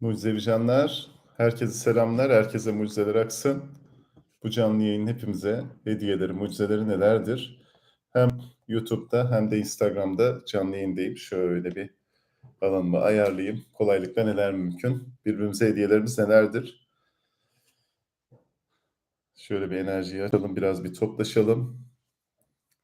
Mucizevi canlar, herkese selamlar, herkese mucizeler aksın. Bu canlı yayın hepimize hediyeleri, mucizeleri nelerdir? Hem YouTube'da hem de Instagram'da canlı yayındayım. Şöyle bir alanımı ayarlayayım. Kolaylıkla neler mümkün? Birbirimize hediyelerimiz nelerdir? Şöyle bir enerjiyi açalım, biraz bir toplaşalım.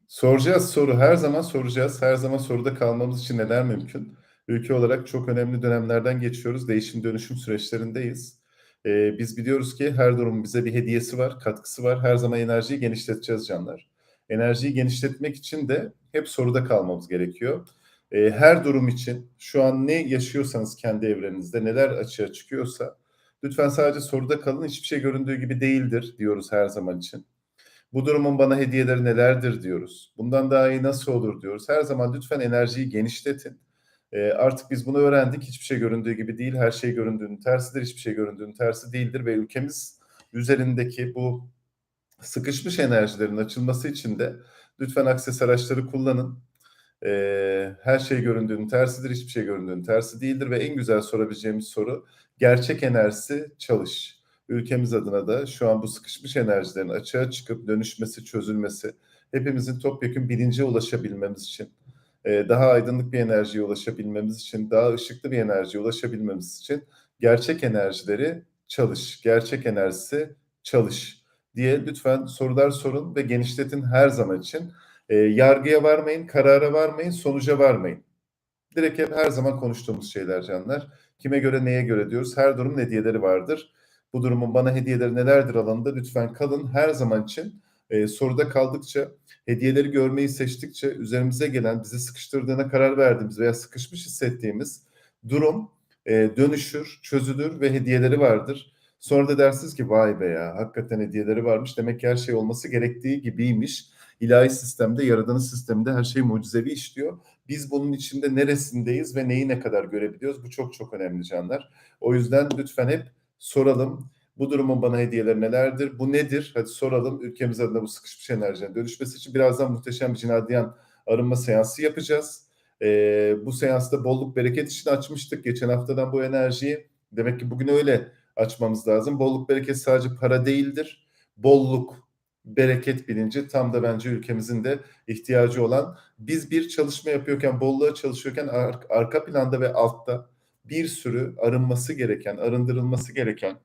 Soracağız soru, her zaman soracağız. Her zaman soruda kalmamız için neler mümkün? Ülke olarak çok önemli dönemlerden geçiyoruz. Değişim dönüşüm süreçlerindeyiz. Ee, biz biliyoruz ki her durumun bize bir hediyesi var, katkısı var. Her zaman enerjiyi genişleteceğiz canlar. Enerjiyi genişletmek için de hep soruda kalmamız gerekiyor. Ee, her durum için şu an ne yaşıyorsanız kendi evreninizde, neler açığa çıkıyorsa lütfen sadece soruda kalın. Hiçbir şey göründüğü gibi değildir diyoruz her zaman için. Bu durumun bana hediyeleri nelerdir diyoruz. Bundan daha iyi nasıl olur diyoruz. Her zaman lütfen enerjiyi genişletin. E, artık biz bunu öğrendik. Hiçbir şey göründüğü gibi değil. Her şey göründüğünün tersidir. Hiçbir şey göründüğünün tersi değildir. Ve ülkemiz üzerindeki bu sıkışmış enerjilerin açılması için de lütfen akses araçları kullanın. E, her şey göründüğünün tersidir. Hiçbir şey göründüğünün tersi değildir. Ve en güzel sorabileceğimiz soru gerçek enerjisi çalış ülkemiz adına da şu an bu sıkışmış enerjilerin açığa çıkıp dönüşmesi, çözülmesi, hepimizin topyekun bilince ulaşabilmemiz için, daha aydınlık bir enerjiye ulaşabilmemiz için, daha ışıklı bir enerjiye ulaşabilmemiz için gerçek enerjileri çalış, gerçek enerjisi çalış diye lütfen sorular sorun ve genişletin her zaman için. E, yargıya varmayın, karara varmayın, sonuca varmayın. Direkt hep her zaman konuştuğumuz şeyler canlar. Kime göre neye göre diyoruz. Her durumun hediyeleri vardır bu durumun bana hediyeleri nelerdir alanında lütfen kalın. Her zaman için e, soruda kaldıkça, hediyeleri görmeyi seçtikçe üzerimize gelen, bizi sıkıştırdığına karar verdiğimiz veya sıkışmış hissettiğimiz durum e, dönüşür, çözülür ve hediyeleri vardır. Sonra da dersiniz ki vay be ya hakikaten hediyeleri varmış. Demek ki her şey olması gerektiği gibiymiş. İlahi sistemde, yaradığınız sistemde her şey mucizevi işliyor. Biz bunun içinde neresindeyiz ve neyi ne kadar görebiliyoruz? Bu çok çok önemli canlar. O yüzden lütfen hep soralım. Bu durumun bana hediyeleri nelerdir? Bu nedir? Hadi soralım. Ülkemiz adına bu sıkışmış enerjinin dönüşmesi için birazdan muhteşem bir cinadiyan arınma seansı yapacağız. Ee, bu seansta bolluk bereket için açmıştık. Geçen haftadan bu enerjiyi. Demek ki bugün öyle açmamız lazım. Bolluk bereket sadece para değildir. Bolluk, bereket bilinci tam da bence ülkemizin de ihtiyacı olan. Biz bir çalışma yapıyorken, bolluğa çalışıyorken ar- arka planda ve altta bir sürü arınması gereken, arındırılması gereken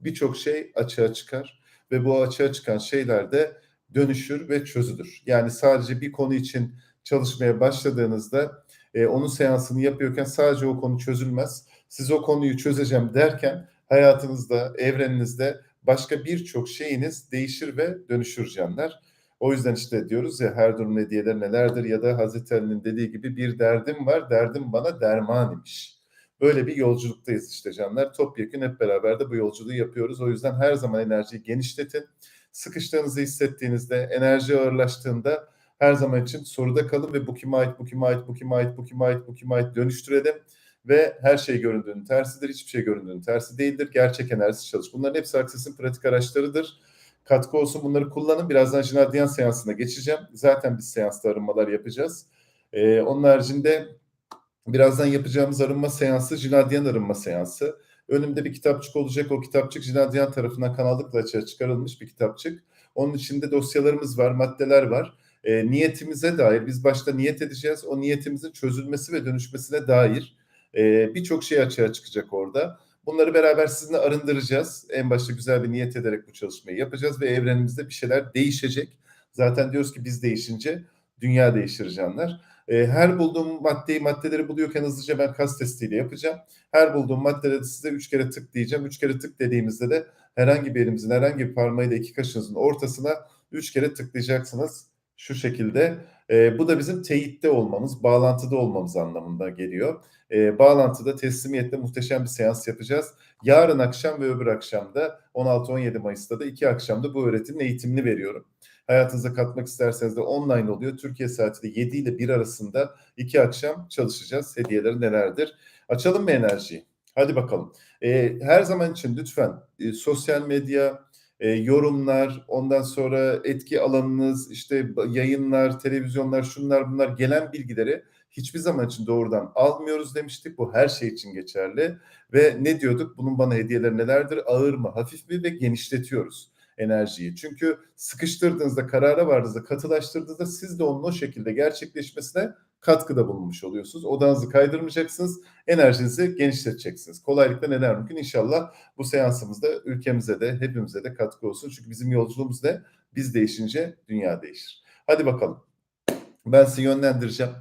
birçok şey açığa çıkar ve bu açığa çıkan şeyler de dönüşür ve çözülür. Yani sadece bir konu için çalışmaya başladığınızda e, onun seansını yapıyorken sadece o konu çözülmez. Siz o konuyu çözeceğim derken hayatınızda, evreninizde başka birçok şeyiniz değişir ve dönüşür canlar. O yüzden işte diyoruz ya her durum hediyeler nelerdir ya da Hazreti Ali'nin dediği gibi bir derdim var, derdim bana derman imiş. Böyle bir yolculuktayız işte canlar. Topyekun hep beraber de bu yolculuğu yapıyoruz. O yüzden her zaman enerjiyi genişletin. Sıkıştığınızı hissettiğinizde, enerji ağırlaştığında her zaman için soruda kalın ve bu kime ait, bu kime ait, bu kime ait, bu kime ait, bu kime ait dönüştürelim. Ve her şey göründüğünün tersidir, hiçbir şey göründüğünün tersi değildir. Gerçek enerjisi çalış. Bunların hepsi Akses'in pratik araçlarıdır. Katkı olsun bunları kullanın. Birazdan Jinadyan seansına geçeceğim. Zaten biz seansta arınmalar yapacağız. Ee, onun haricinde Birazdan yapacağımız arınma seansı Jinadyan arınma seansı. Önümde bir kitapçık olacak. O kitapçık Jinadyan tarafından kanallıkla açığa çıkarılmış bir kitapçık. Onun içinde dosyalarımız var, maddeler var. E, niyetimize dair biz başta niyet edeceğiz. O niyetimizin çözülmesi ve dönüşmesine dair e, birçok şey açığa çıkacak orada. Bunları beraber sizinle arındıracağız. En başta güzel bir niyet ederek bu çalışmayı yapacağız ve evrenimizde bir şeyler değişecek. Zaten diyoruz ki biz değişince dünya değişir canlar. E, her bulduğum maddeyi maddeleri buluyorken hızlıca ben kas testiyle yapacağım. Her bulduğum maddelere size üç kere tık diyeceğim. Üç kere tık dediğimizde de herhangi bir elimizin herhangi bir parmağıyla iki kaşınızın ortasına üç kere tıklayacaksınız. Şu şekilde. E, bu da bizim teyitte olmamız, bağlantıda olmamız anlamında geliyor. E, bağlantıda teslimiyette muhteşem bir seans yapacağız. Yarın akşam ve öbür akşam da 16-17 Mayıs'ta da iki akşamda bu öğretimin eğitimini veriyorum hayatınıza katmak isterseniz de online oluyor. Türkiye saatiyle 7 ile 1 arasında iki akşam çalışacağız. Hediyeleri nelerdir? Açalım mı enerjiyi? Hadi bakalım. E, her zaman için lütfen e, sosyal medya, e, yorumlar, ondan sonra etki alanınız, işte yayınlar, televizyonlar, şunlar bunlar gelen bilgileri hiçbir zaman için doğrudan almıyoruz demiştik. Bu her şey için geçerli. Ve ne diyorduk? Bunun bana hediyeleri nelerdir? Ağır mı, hafif mi ve genişletiyoruz enerjiyi. Çünkü sıkıştırdığınızda, karara vardığınızda, katılaştırdığınızda siz de onun o şekilde gerçekleşmesine katkıda bulunmuş oluyorsunuz. Odanızı kaydırmayacaksınız, enerjinizi genişleteceksiniz. Kolaylıkla neler mümkün? İnşallah bu seansımızda ülkemize de hepimize de katkı olsun. Çünkü bizim yolculuğumuz ne? Biz değişince dünya değişir. Hadi bakalım. Ben sizi yönlendireceğim.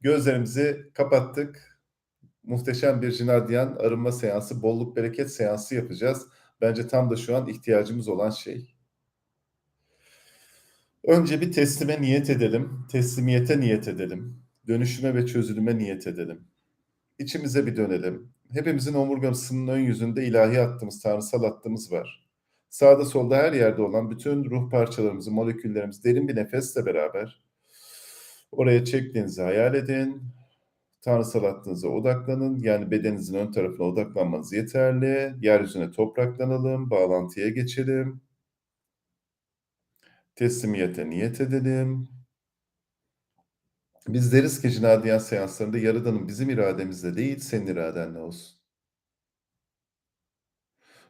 Gözlerimizi kapattık. Muhteşem bir Jinardiyan arınma seansı, bolluk bereket seansı yapacağız. Bence tam da şu an ihtiyacımız olan şey. Önce bir teslime niyet edelim. Teslimiyete niyet edelim. Dönüşüme ve çözülüme niyet edelim. İçimize bir dönelim. Hepimizin omurgasının ön yüzünde ilahi hattımız, tanrısal hattımız var. Sağda solda her yerde olan bütün ruh parçalarımızı, moleküllerimizi derin bir nefesle beraber oraya çektiğinizi hayal edin. Tanrısal hattınıza odaklanın. Yani bedeninizin ön tarafına odaklanmanız yeterli. Yeryüzüne topraklanalım, bağlantıya geçelim. Teslimiyete niyet edelim. Biz deriz ki cinadiyen seanslarında Yaradan'ın bizim irademizle değil, senin iradenle olsun.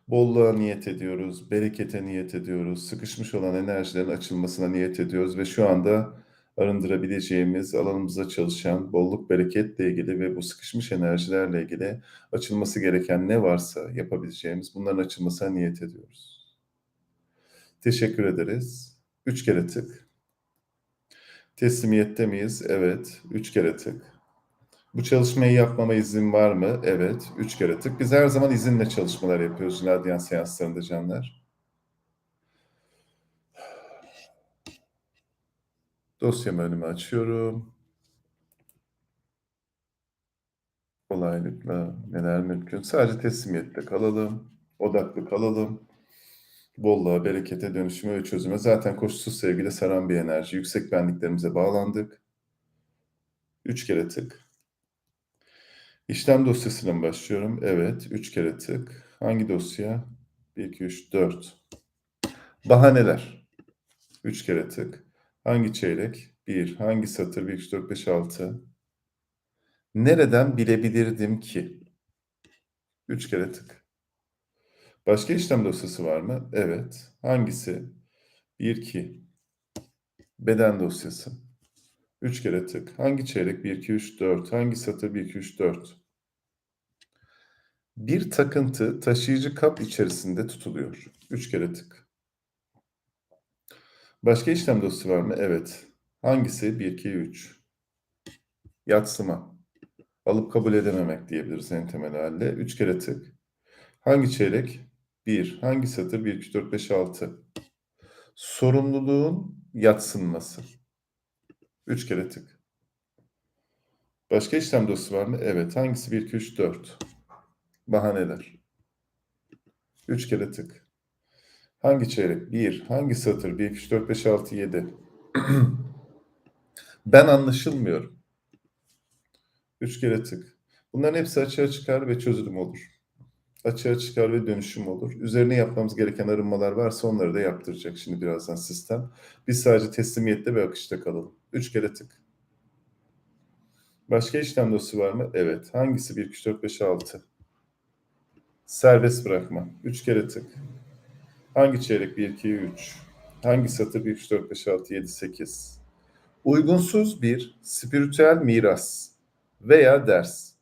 Bolluğa niyet ediyoruz, berekete niyet ediyoruz, sıkışmış olan enerjilerin açılmasına niyet ediyoruz ve şu anda arındırabileceğimiz, alanımıza çalışan bolluk bereketle ilgili ve bu sıkışmış enerjilerle ilgili açılması gereken ne varsa yapabileceğimiz bunların açılmasına niyet ediyoruz. Teşekkür ederiz. Üç kere tık. Teslimiyette miyiz? Evet. Üç kere tık. Bu çalışmayı yapmama izin var mı? Evet. Üç kere tık. Biz her zaman izinle çalışmalar yapıyoruz Radyan seanslarında canlar. Dosyamı önüme açıyorum. Kolaylıkla neler mümkün. Sadece teslimiyette kalalım. Odaklı kalalım. Bolluğa, berekete, dönüşüme ve çözüme. Zaten koşulsuz sevgiyle saran bir enerji. Yüksek benliklerimize bağlandık. Üç kere tık. İşlem dosyasına mı başlıyorum? Evet. Üç kere tık. Hangi dosya? 1, 2, 3, 4. Bahaneler. Üç kere tık. Hangi çeyrek? 1. Hangi satır? 1, 2, 3, 4, 5, 6. Nereden bilebilirdim ki? Üç kere tık. Başka işlem dosyası var mı? Evet. Hangisi? 1, 2. Beden dosyası. 3 kere tık. Hangi çeyrek? 1, 2, 3, 4. Hangi satır? 1, 2, 3, 4. Bir takıntı taşıyıcı kap içerisinde tutuluyor. 3 kere tık. Başka işlem dosyası var mı? Evet. Hangisi? 1, 2, 3. Yatsıma. Alıp kabul edememek diyebiliriz en temel halde. 3 kere tık. Hangi çeyrek? 1. Hangi satır? 1, 2, 3, 4, 5, 6. Sorumluluğun yatsınması. 3 kere tık. Başka işlem dosyası var mı? Evet. Hangisi? 1, 2, 3, 4. Bahaneler. 3 kere tık. Hangi çeyrek? 1. Hangi satır? 1, 2, 3, 4, 5, 6, 7. ben anlaşılmıyorum. 3 kere tık. Bunların hepsi açığa çıkar ve çözülüm olur. Açığa çıkar ve dönüşüm olur. Üzerine yapmamız gereken arınmalar varsa onları da yaptıracak şimdi birazdan sistem. Biz sadece teslimiyette ve akışta kalalım. 3 kere tık. Başka işlem dosyası var mı? Evet. Hangisi? 1, 2, 3, 4, 5, 6. Serbest bırakma. 3 kere tık. Hangi çeyrek? 1, 2, 3. Hangi satır? 1, 2, 3, 4, 5, 6, 7, 8. Uygunsuz bir spiritüel miras veya ders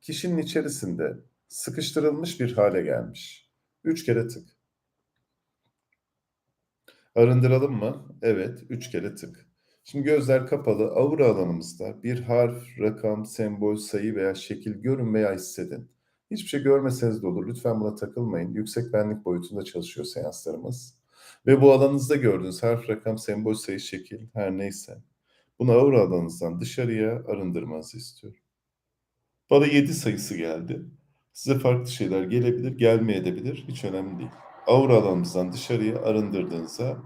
kişinin içerisinde sıkıştırılmış bir hale gelmiş. Üç kere tık. Arındıralım mı? Evet, üç kere tık. Şimdi gözler kapalı, aura alanımızda bir harf, rakam, sembol, sayı veya şekil görün veya hissedin. Hiçbir şey görmeseniz de olur. Lütfen buna takılmayın. Yüksek benlik boyutunda çalışıyor seanslarımız. Ve bu alanınızda gördüğünüz harf, rakam, sembol, sayı, şekil her neyse. Bunu aura alanınızdan dışarıya arındırmanızı istiyorum. Bana 7 sayısı geldi. Size farklı şeyler gelebilir, gelmeyebilir. Hiç önemli değil. Aura alanınızdan dışarıya arındırdığınızda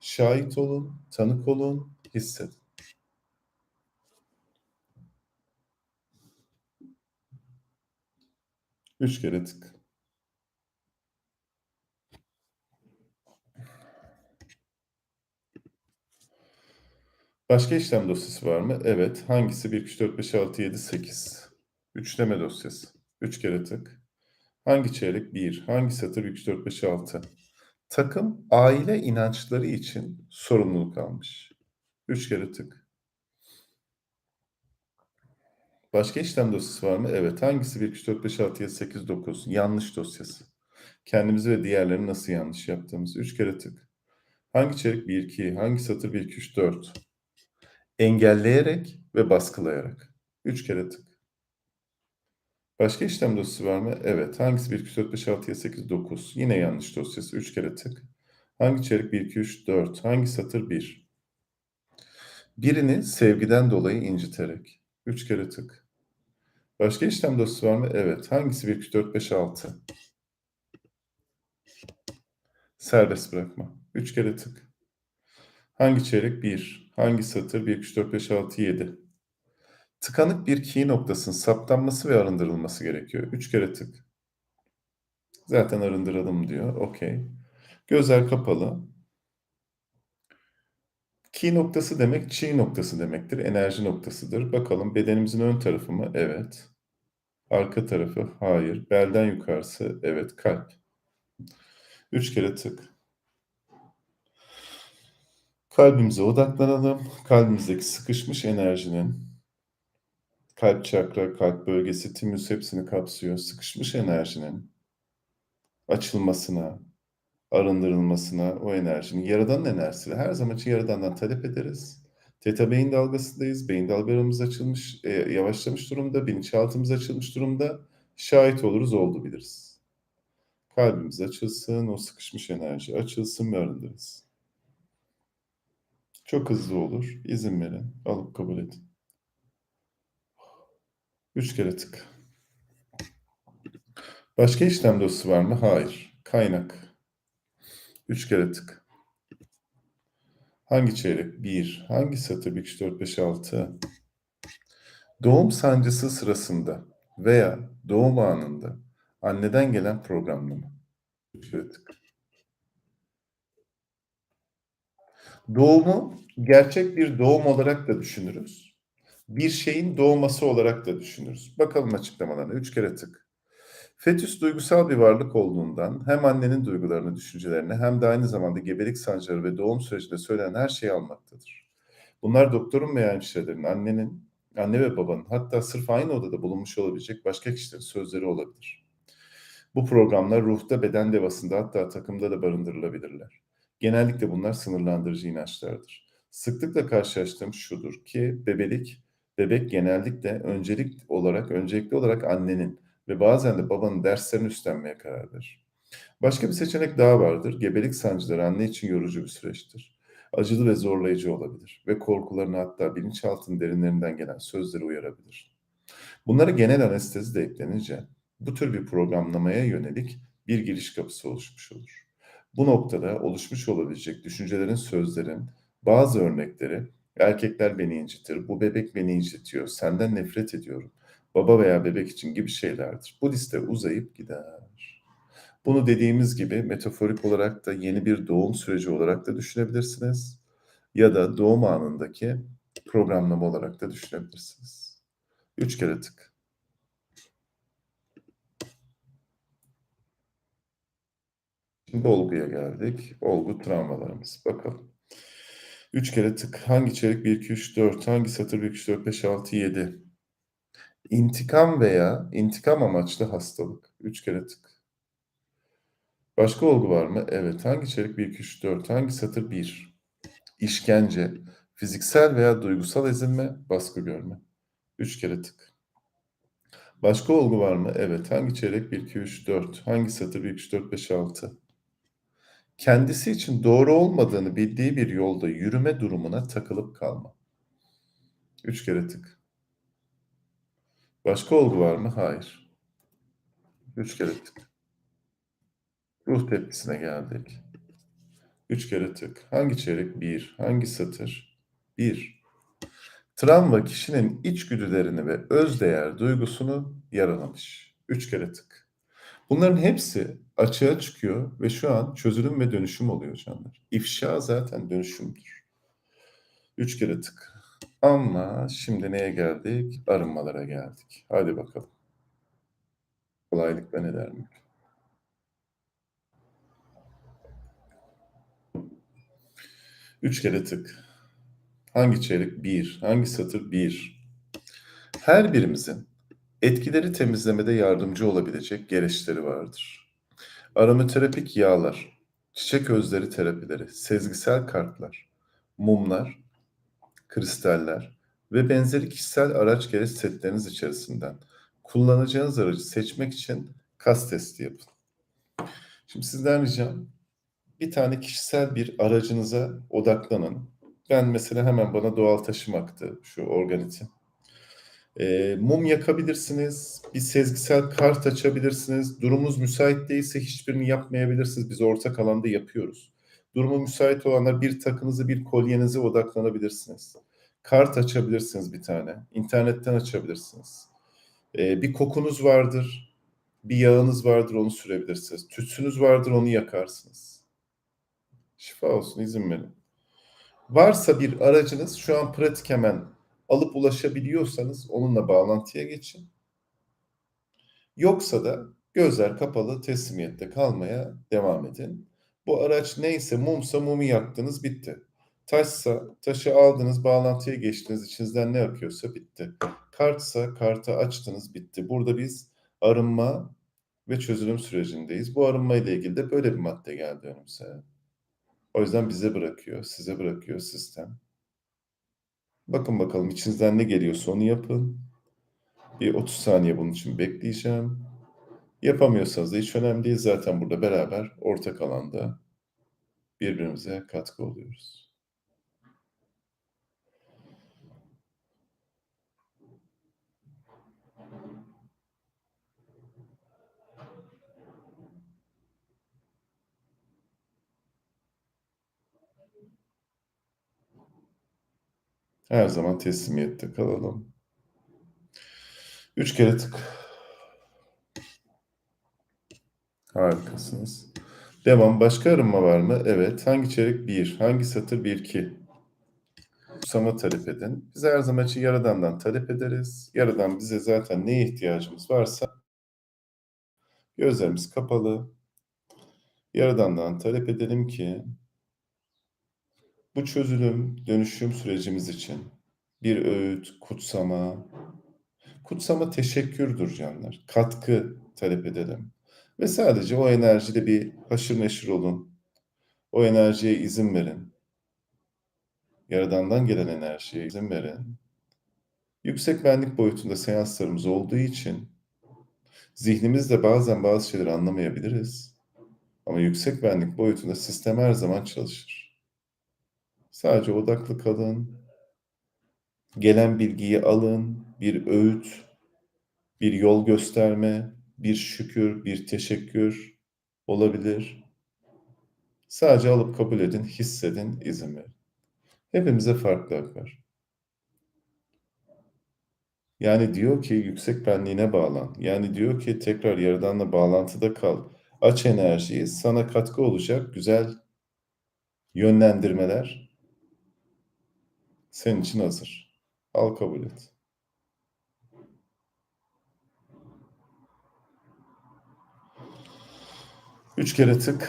şahit olun, tanık olun, hissedin. Üç kere tık. Başka işlem dosyası var mı? Evet. Hangisi? 1, 2, 3, 4, 5, 6, 7, 8. Üçleme dosyası. 3 kere tık. Hangi çeyrek? 1. Hangi satır? 1, 2, 3, 4, 5, 6. Takım aile inançları için sorumluluk almış. 3 kere tık. Başka işlem dosyası var mı? Evet. Hangisi? 1, 2, 3, 4, 5, 6, 7, 8, 9. Yanlış dosyası. Kendimizi ve diğerlerini nasıl yanlış yaptığımız. 3 kere tık. Hangi çeyrek? 1, 2. Hangi satır? 1, 2, 3, 4. Engelleyerek ve baskılayarak. 3 kere tık. Başka işlem dosyası var mı? Evet. Hangisi 1, 2, 3, 4, 5, 6, 7, 8, 9. Yine yanlış dosyası. 3 kere tık. Hangi çeyrek? 1, 2, 3, 4. Hangi satır? 1. Birini sevgiden dolayı inciterek. 3 kere tık. Başka işlem dosyası var mı? Evet. Hangisi 1, 2, 3, 4, 5, 6. Serbest bırakma. 3 kere tık. Hangi çeyrek? 1. Hangi satır? 1, 2, 3, 4, 5, 6, 7. Tıkanık bir key noktasının saptanması ve arındırılması gerekiyor. 3 kere tık. Zaten arındıralım diyor. Okey. Gözler kapalı. Key noktası demek çiğ noktası demektir. Enerji noktasıdır. Bakalım bedenimizin ön tarafı mı? Evet. Arka tarafı? Hayır. Belden yukarısı? Evet. Kalp. 3 kere tık. Kalbimize odaklanalım. Kalbimizdeki sıkışmış enerjinin kalp çakra, kalp bölgesi, timüs hepsini kapsıyor. Sıkışmış enerjinin açılmasına, arındırılmasına, o enerjinin, yaradanın enerjisiyle her zaman için yaradandan talep ederiz. Teta beyin dalgasındayız. Beyin dalgalarımız açılmış, e, yavaşlamış durumda. Bilinçaltımız açılmış durumda. Şahit oluruz, oldu biliriz. Kalbimiz açılsın, o sıkışmış enerji açılsın ve arındırılsın. Çok hızlı olur. İzin verin. Alıp kabul edin. Üç kere tık. Başka işlem dosyası var mı? Hayır. Kaynak. Üç kere tık. Hangi çeyrek? Bir. Hangi satır? 1, 2, 4, 5, 6. Doğum sancısı sırasında veya doğum anında anneden gelen programlama. Tık. Doğumu gerçek bir doğum olarak da düşünürüz. Bir şeyin doğması olarak da düşünürüz. Bakalım açıklamalarına. Üç kere tık. Fetüs duygusal bir varlık olduğundan hem annenin duygularını, düşüncelerini hem de aynı zamanda gebelik sancıları ve doğum sürecinde söylenen her şeyi almaktadır. Bunlar doktorun veya hemşirelerin, annenin, anne ve babanın hatta sırf aynı odada bulunmuş olabilecek başka kişilerin sözleri olabilir. Bu programlar ruhta, beden devasında hatta takımda da barındırılabilirler. Genellikle bunlar sınırlandırıcı inançlardır. Sıklıkla karşılaştığım şudur ki bebelik, bebek genellikle öncelik olarak, öncelikli olarak annenin ve bazen de babanın derslerini üstlenmeye karar verir. Başka bir seçenek daha vardır. Gebelik sancıları anne için yorucu bir süreçtir. Acılı ve zorlayıcı olabilir ve korkularını hatta bilinçaltının derinlerinden gelen sözleri uyarabilir. Bunlara genel anestezi de eklenince bu tür bir programlamaya yönelik bir giriş kapısı oluşmuş olur. Bu noktada oluşmuş olabilecek düşüncelerin, sözlerin bazı örnekleri erkekler beni incitir, bu bebek beni incitiyor, senden nefret ediyorum, baba veya bebek için gibi şeylerdir. Bu liste uzayıp gider. Bunu dediğimiz gibi metaforik olarak da yeni bir doğum süreci olarak da düşünebilirsiniz. Ya da doğum anındaki programlama olarak da düşünebilirsiniz. Üç kere tık. Şimdi olguya geldik. Olgu travmalarımız. Bakalım. Üç kere tık. Hangi çeyrek? 1, 2, 3, 4. Hangi satır? 1, 2, 3, 4, 5, 6, 7. İntikam veya intikam amaçlı hastalık. Üç kere tık. Başka olgu var mı? Evet. Hangi çeyrek? 1, 2, 3, 4. Hangi satır? 1. İşkence, fiziksel veya duygusal ezilme, baskı görme. Üç kere tık. Başka olgu var mı? Evet. Hangi çeyrek? 1, 2, 3, 4. Hangi satır? 1, 2, 3, 4, 5, 6. Kendisi için doğru olmadığını bildiği bir yolda yürüme durumuna takılıp kalma. Üç kere tık. Başka olgu var mı? Hayır. Üç kere tık. Ruh tepkisine geldik. Üç kere tık. Hangi çeyrek? Bir. Hangi satır? Bir. Travma kişinin içgüdülerini ve özdeğer duygusunu yaralamış. Üç kere tık. Bunların hepsi açığa çıkıyor ve şu an çözülüm ve dönüşüm oluyor canlar. İfşa zaten dönüşümdür. 3 kere tık. Ama şimdi neye geldik? Arınmalara geldik. Hadi bakalım. Kolaylıkla ne der mi? Üç kere tık. Hangi çeyrek? Bir. Hangi satır? Bir. Her birimizin etkileri temizlemede yardımcı olabilecek gereçleri vardır. Aromaterapik yağlar, çiçek özleri terapileri, sezgisel kartlar, mumlar, kristaller ve benzeri kişisel araç gereç setleriniz içerisinden kullanacağınız aracı seçmek için kas testi yapın. Şimdi sizden ricam bir tane kişisel bir aracınıza odaklanın. Ben mesela hemen bana doğal taşım aktı şu organitin. E, mum yakabilirsiniz, bir sezgisel kart açabilirsiniz. Durumunuz müsait değilse hiçbirini yapmayabilirsiniz. Biz ortak alanda yapıyoruz. Durumu müsait olanlar bir takınızı, bir kolyenize odaklanabilirsiniz. Kart açabilirsiniz bir tane. İnternetten açabilirsiniz. E, bir kokunuz vardır, bir yağınız vardır onu sürebilirsiniz. Tütsünüz vardır onu yakarsınız. Şifa olsun izin verin. Varsa bir aracınız şu an pratik hemen alıp ulaşabiliyorsanız onunla bağlantıya geçin. Yoksa da gözler kapalı teslimiyette kalmaya devam edin. Bu araç neyse mumsa mumu yaktınız bitti. Taşsa taşı aldınız bağlantıya geçtiniz içinizden ne akıyorsa bitti. Kartsa kartı açtınız bitti. Burada biz arınma ve çözülüm sürecindeyiz. Bu arınma ile ilgili de böyle bir madde geldi önümüze. O yüzden bize bırakıyor, size bırakıyor sistem. Bakın bakalım içinizden ne geliyorsa onu yapın. Bir 30 saniye bunun için bekleyeceğim. Yapamıyorsanız da hiç önemli değil. Zaten burada beraber ortak alanda birbirimize katkı oluyoruz. Her zaman teslimiyette kalalım. Üç kere tık. Harikasınız. Devam. Başka arınma var mı? Evet. Hangi çeyrek? Bir. Hangi satır? Bir, iki. Kutsama talep edin. Biz her zaman için Yaradan'dan talep ederiz. Yaradan bize zaten neye ihtiyacımız varsa gözlerimiz kapalı. Yaradan'dan talep edelim ki bu çözülüm, dönüşüm sürecimiz için bir öğüt, kutsama, kutsama teşekkürdür canlar. Katkı talep edelim. Ve sadece o enerjiyle bir haşır neşir olun. O enerjiye izin verin. Yaradandan gelen enerjiye izin verin. Yüksek benlik boyutunda seanslarımız olduğu için zihnimizde bazen bazı şeyleri anlamayabiliriz. Ama yüksek benlik boyutunda sistem her zaman çalışır. Sadece odaklı kalın. Gelen bilgiyi alın. Bir öğüt, bir yol gösterme, bir şükür, bir teşekkür olabilir. Sadece alıp kabul edin, hissedin, izin verin. Hepimize farklı akar. Yani diyor ki yüksek benliğine bağlan. Yani diyor ki tekrar yaradanla bağlantıda kal. Aç enerjiyi, sana katkı olacak güzel yönlendirmeler senin için hazır. Al kabul et. Üç kere tık.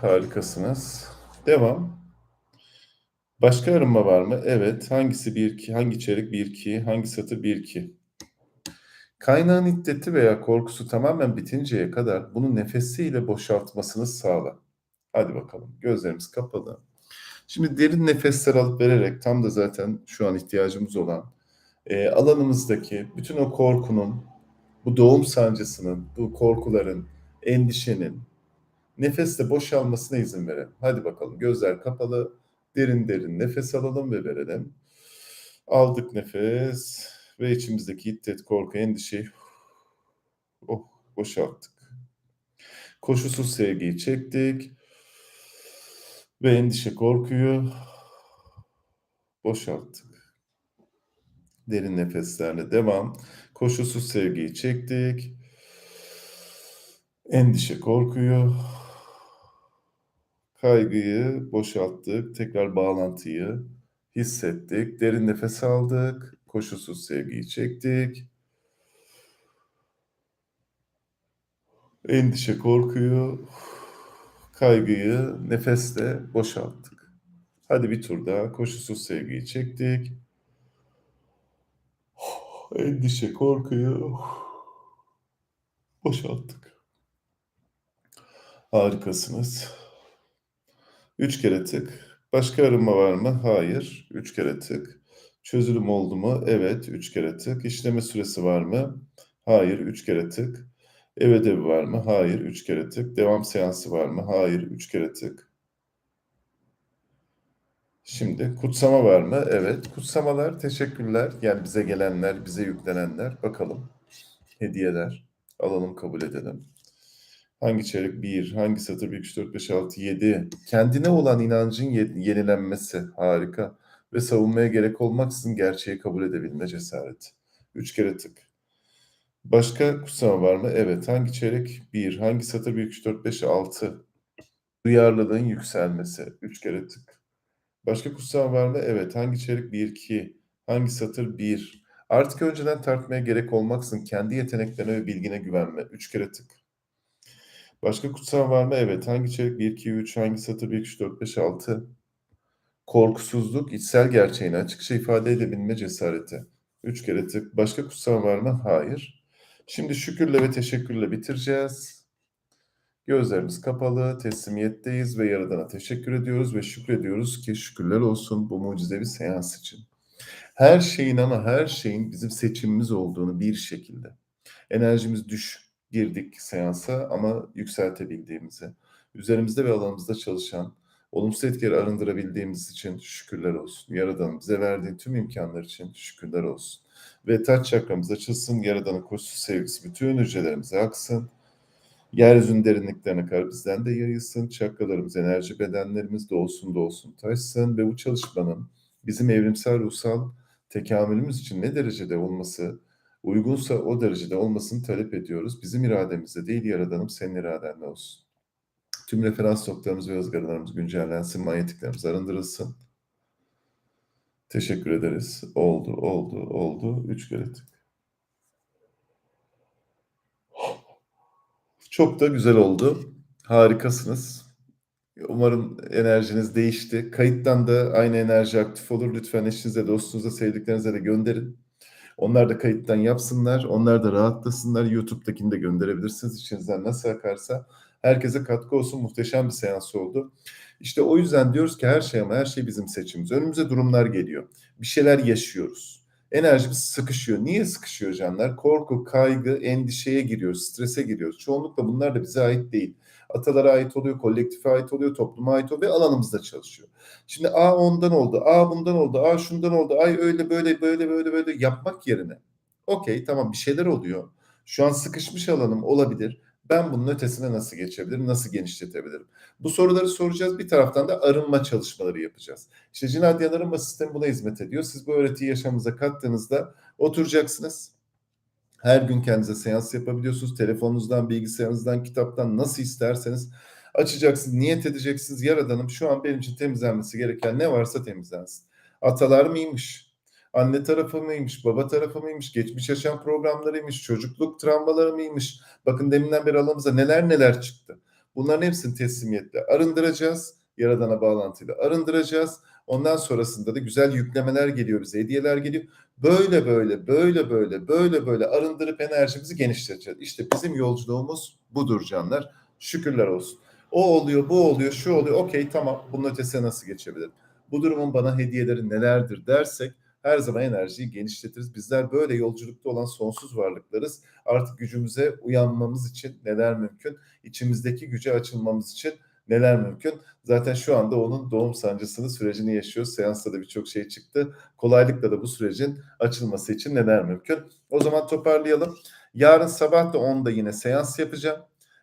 Harikasınız. Devam. Başka arınma var mı? Evet. Hangisi bir ki? Hangi çeyrek bir ki? Hangi satır bir ki? Kaynağın iddeti veya korkusu tamamen bitinceye kadar bunu nefesiyle boşaltmasını sağla. Hadi bakalım. Gözlerimiz kapalı. Şimdi derin nefesler alıp vererek tam da zaten şu an ihtiyacımız olan e, alanımızdaki bütün o korkunun, bu doğum sancısının, bu korkuların, endişenin nefesle boşalmasına izin verelim. Hadi bakalım gözler kapalı, derin derin nefes alalım ve verelim. Aldık nefes ve içimizdeki hiddet, korku, endişeyi oh, boşalttık. Koşulsuz sevgiyi çektik ve endişe, korkuyu boşalttık. Derin nefeslerle devam. Koşulsuz sevgiyi çektik. Endişe, korkuyu, kaygıyı boşalttık. Tekrar bağlantıyı Hissettik. Derin nefes aldık. Koşulsuz sevgiyi çektik. Endişe, korkuyu, kaygıyı nefesle boşalttık. Hadi bir tur daha koşulsuz sevgiyi çektik. Endişe, korkuyu boşalttık. Harikasınız. Üç kere tık. Başka arınma var mı? Hayır. Üç kere tık. Çözülüm oldu mu? Evet. Üç kere tık. İşleme süresi var mı? Hayır. Üç kere tık. Ev ödevi var mı? Hayır. Üç kere tık. Devam seansı var mı? Hayır. Üç kere tık. Şimdi kutsama var mı? Evet. Kutsamalar, teşekkürler. Yani bize gelenler, bize yüklenenler. Bakalım. Hediyeler. Alalım, kabul edelim. Hangi çeyrek? 1. Hangi satır? 1, 2, 3, 4, 5, 6, 7. Kendine olan inancın ye- yenilenmesi. Harika. Ve savunmaya gerek olmaksızın gerçeği kabul edebilme cesareti. 3 kere tık. Başka kutsama var mı? Evet. Hangi çeyrek? 1. Hangi satır? 1, 2, 3, 4, 5, 6. Duyarlılığın yükselmesi. 3 kere tık. Başka kutsama var mı? Evet. Hangi çeyrek? 1, 2. Hangi satır? 1. Artık önceden tartmaya gerek olmaksızın kendi yeteneklerine ve bilgine güvenme. 3 kere tık. Başka kutsal var mı? Evet. Hangi çeyrek? 1, 2, 3. Hangi satır? 1, 2, 3, 4, 5, 6. Korkusuzluk, içsel gerçeğini açıkça ifade edebilme cesareti. 3 kere tık. Başka kutsal var mı? Hayır. Şimdi şükürle ve teşekkürle bitireceğiz. Gözlerimiz kapalı, teslimiyetteyiz ve Yaradan'a teşekkür ediyoruz ve şükrediyoruz ki şükürler olsun bu mucizevi seans için. Her şeyin ama her şeyin bizim seçimimiz olduğunu bir şekilde. Enerjimiz düş, girdik seansa ama yükseltebildiğimizi, üzerimizde ve alanımızda çalışan, olumsuz etkileri arındırabildiğimiz için şükürler olsun. Yaradan'ın bize verdiği tüm imkanlar için şükürler olsun. Ve taç çakramız açılsın, Yaradan'ın koşulsuz sevgisi bütün hücrelerimize aksın. Yeryüzünün derinliklerine kadar bizden de yayılsın. Çakralarımız, enerji bedenlerimiz dolsun dolsun taşsın ve bu çalışmanın bizim evrimsel ruhsal tekamülümüz için ne derecede olması uygunsa o derecede olmasını talep ediyoruz. Bizim irademizde değil Yaradanım senin iradenle olsun. Tüm referans noktalarımız ve ızgaralarımız güncellensin, manyetiklerimiz arındırılsın. Teşekkür ederiz. Oldu, oldu, oldu. Üç kere tık. Çok da güzel oldu. Harikasınız. Umarım enerjiniz değişti. Kayıttan da aynı enerji aktif olur. Lütfen eşinize, dostunuza, sevdiklerinize de gönderin. Onlar da kayıttan yapsınlar. Onlar da rahatlasınlar. YouTube'dakini de gönderebilirsiniz. İçinizden nasıl akarsa. Herkese katkı olsun. Muhteşem bir seans oldu. İşte o yüzden diyoruz ki her şey ama her şey bizim seçimimiz. Önümüze durumlar geliyor. Bir şeyler yaşıyoruz. Enerjimiz sıkışıyor. Niye sıkışıyor canlar? Korku, kaygı, endişeye giriyoruz, strese giriyoruz. Çoğunlukla bunlar da bize ait değil. Atalara ait oluyor, kolektife ait oluyor, topluma ait oluyor ve alanımızda çalışıyor. Şimdi A ondan oldu, A bundan oldu, A şundan oldu, ay öyle böyle böyle böyle böyle yapmak yerine okey tamam bir şeyler oluyor. Şu an sıkışmış alanım olabilir. Ben bunun ötesine nasıl geçebilirim, nasıl genişletebilirim? Bu soruları soracağız. Bir taraftan da arınma çalışmaları yapacağız. İşte Cinadyen arınma sistemi buna hizmet ediyor. Siz bu öğretiyi yaşamınıza kattığınızda oturacaksınız. Her gün kendinize seans yapabiliyorsunuz. Telefonunuzdan, bilgisayarınızdan, kitaptan nasıl isterseniz açacaksınız, niyet edeceksiniz. Yaradanım şu an benim için temizlenmesi gereken ne varsa temizlensin. Atalar mıymış? Anne tarafı mıymış, baba tarafı mıymış, geçmiş yaşam programlarıymış, çocukluk travmaları mıymış? Bakın deminden beri alanımıza neler neler çıktı. Bunların hepsini teslimiyetle arındıracağız. Yaradana bağlantıyla arındıracağız. Ondan sonrasında da güzel yüklemeler geliyor bize, hediyeler geliyor. Böyle böyle, böyle böyle, böyle böyle arındırıp enerjimizi genişleteceğiz. İşte bizim yolculuğumuz budur canlar. Şükürler olsun. O oluyor, bu oluyor, şu oluyor. Okey tamam bunun ötesine nasıl geçebilirim? Bu durumun bana hediyeleri nelerdir dersek her zaman enerjiyi genişletiriz. Bizler böyle yolculukta olan sonsuz varlıklarız. Artık gücümüze uyanmamız için neler mümkün? İçimizdeki güce açılmamız için neler mümkün? Zaten şu anda onun doğum sancısını, sürecini yaşıyoruz. Seansta da birçok şey çıktı. Kolaylıkla da bu sürecin açılması için neler mümkün? O zaman toparlayalım. Yarın sabah da 10'da yine seans yapacağım.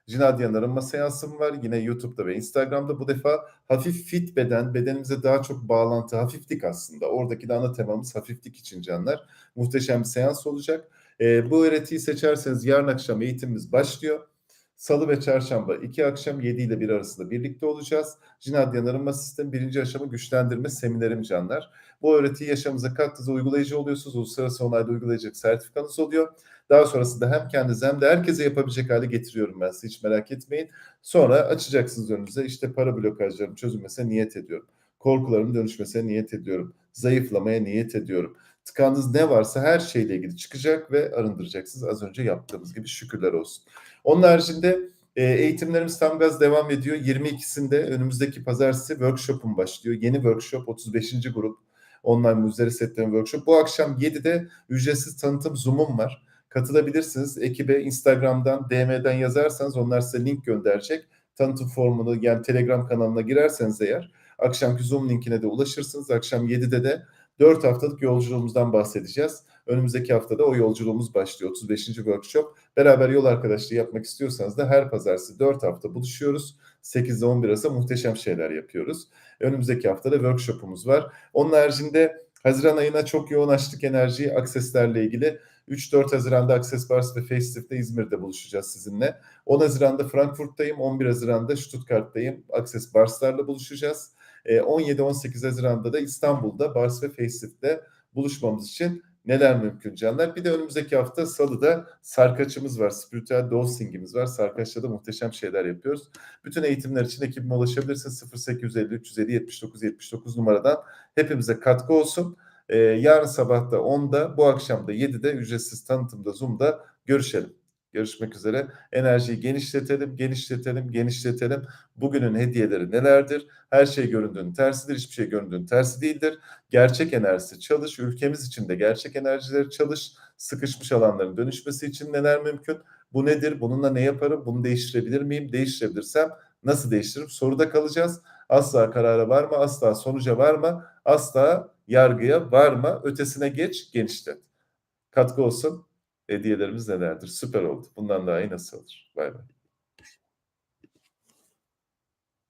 Jinadyan arınma seansım var. Yine YouTube'da ve Instagram'da bu defa hafif fit beden, bedenimize daha çok bağlantı, hafiflik aslında. Oradaki de ana temamız hafiflik için canlar. Muhteşem bir seans olacak. Ee, bu öğretiyi seçerseniz yarın akşam eğitimimiz başlıyor. Salı ve çarşamba iki akşam 7 ile 1 arasında birlikte olacağız. Jinadyan arınma sistemi birinci aşama güçlendirme seminerim canlar. Bu öğretiyi yaşamınıza kattığınızda uygulayıcı oluyorsunuz. Uluslararası onayda uygulayacak sertifikanız oluyor. Daha sonrasında hem kendiniz hem de herkese yapabilecek hale getiriyorum ben size hiç merak etmeyin. Sonra açacaksınız önünüze işte para blokajlarının çözülmesine niyet ediyorum. Korkularımın dönüşmesine niyet ediyorum. Zayıflamaya niyet ediyorum. Tıkandığınız ne varsa her şeyle ilgili çıkacak ve arındıracaksınız. Az önce yaptığımız gibi şükürler olsun. Onun haricinde e, eğitimlerimiz tam gaz devam ediyor. 22'sinde önümüzdeki pazartesi workshop'um başlıyor. Yeni workshop 35. grup online muzdarı setlerin workshop. Bu akşam 7'de ücretsiz tanıtım Zoom'um var. Katılabilirsiniz. Ekibe Instagram'dan, DM'den yazarsanız onlar size link gönderecek. Tanıtım formunu yani Telegram kanalına girerseniz eğer akşamki Zoom linkine de ulaşırsınız. Akşam 7'de de 4 haftalık yolculuğumuzdan bahsedeceğiz. Önümüzdeki haftada o yolculuğumuz başlıyor. 35. workshop. Beraber yol arkadaşlığı yapmak istiyorsanız da her pazartesi 4 hafta buluşuyoruz. 8 ile 11 arası muhteşem şeyler yapıyoruz. Önümüzdeki haftada workshopumuz var. Onun haricinde Haziran ayına çok yoğun açtık enerjiyi akseslerle ilgili. 3-4 Haziran'da Access Bars ve Facelif'te İzmir'de buluşacağız sizinle. 10 Haziran'da Frankfurt'tayım, 11 Haziran'da Stuttgart'tayım. Access Bars'larla buluşacağız. 17-18 Haziran'da da İstanbul'da Bars ve Facelif'te buluşmamız için neler mümkün canlar. Bir de önümüzdeki hafta Salı'da Sarkaç'ımız var. Spiritüel dosingimiz var. Sarkaç'ta da muhteşem şeyler yapıyoruz. Bütün eğitimler için ekibime ulaşabilirsiniz. 0850 350 79 79 numaradan hepimize katkı olsun. Ee, yarın sabah da 10'da, bu akşam da 7'de ücretsiz tanıtımda Zoom'da görüşelim. Görüşmek üzere. Enerjiyi genişletelim, genişletelim, genişletelim. Bugünün hediyeleri nelerdir? Her şey göründüğünün tersidir, hiçbir şey göründüğünün tersi değildir. Gerçek enerjisi çalış, ülkemiz için de gerçek enerjileri çalış. Sıkışmış alanların dönüşmesi için neler mümkün? Bu nedir? Bununla ne yaparım? Bunu değiştirebilir miyim? Değiştirebilirsem nasıl değiştiririm? Soruda kalacağız. Asla karara varma, asla sonuca varma, asla yargıya varma. Ötesine geç, genişlet. Katkı olsun. Hediyelerimiz nelerdir? Süper oldu. Bundan daha iyi nasıl olur? Bay bay.